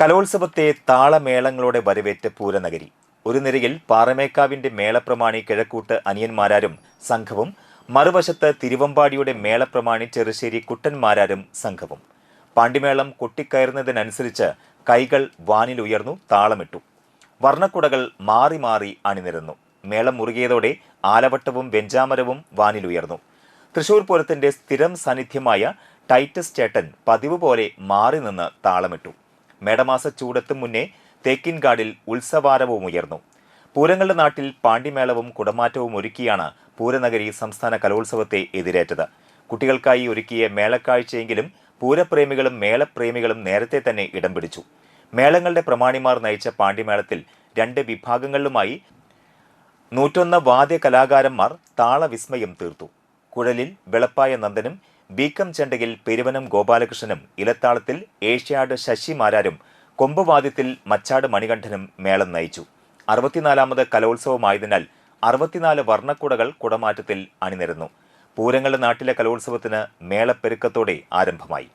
കലോത്സവത്തെ താളമേളങ്ങളോടെ വരവേറ്റ പൂരനഗരി. ഒരു നിരയിൽ പാറമേക്കാവിന്റെ മേളപ്രമാണി കിഴക്കൂട്ട് അനിയന്മാരാരും സംഘവും മറുവശത്ത് തിരുവമ്പാടിയുടെ മേളപ്രമാണി ചെറുശ്ശേരി കുട്ടന്മാരാരും സംഘവും. പാണ്ടിമേളം കൊട്ടിക്കയറുന്നതിനനുസരിച്ച് കൈകൾ വാനിലുയർന്നു താളമിട്ടു. വർണക്കുടകൾ മാറി മാറി അണിനിരന്നു. മേളം മുറുകിയതോടെ ആലവട്ടവും വെഞ്ചാമരവും വാനിലുയർന്നു തൃശൂർ പൂരത്തിന്റെ സ്ഥിരം സാന്നിധ്യമായ ടൈറ്റസ് ചേട്ടൻ പതിവ് പോലെ മാറി നിന്ന് താളമിട്ടു. മേടമാസ ചൂടത്തും മുന്നേ തേക്കിൻകാടിൽ ഉത്സവാരവും ഉയർന്നു പൂരങ്ങളുടെ നാട്ടിൽ പാണ്ടിമേളവും കുടമാറ്റവും ഒരുക്കിയാണ് പൂരനഗരി സംസ്ഥാന കലോത്സവത്തെ എതിരേറ്റത്. കുട്ടികൾക്കായി ഒരുക്കിയ മേളക്കാഴ്ചയെങ്കിലും പൂരപ്രേമികളും മേളപ്രേമികളും നേരത്തെ തന്നെ ഇടം പിടിച്ചു. മേളങ്ങളുടെ പ്രമാണിമാർ നയിച്ച പാണ്ടിമേളത്തിൽ രണ്ട് വിഭാഗങ്ങളിലുമായി നൂറ്റൊന്ന് വാദ്യ കലാകാരന്മാർ താളവിസ്മയം തീർത്തു. കുഴലിൽ വെളപ്പായ നന്ദനും ബീക്കം ചെണ്ടയിൽ പെരുവനം ഗോപാലകൃഷ്ണനും ഇലത്താളത്തിൽ ഏഷ്യാഡ് ശശിമാരാരും കൊമ്പുവാദ്യത്തിൽ മച്ചാട് മണികണ്ഠനും മേളം നയിച്ചു. അറുപത്തിനാലാമത് കലോത്സവമായതിനാൽ അറുപത്തിനാല് വർണക്കുടകൾ കുടമാറ്റത്തിൽ അണിനിരന്നു. പൂരങ്ങളുടെ നാട്ടിലെ കലോത്സവത്തിന് മേളപ്പെരുക്കത്തോടെ ആരംഭമായി.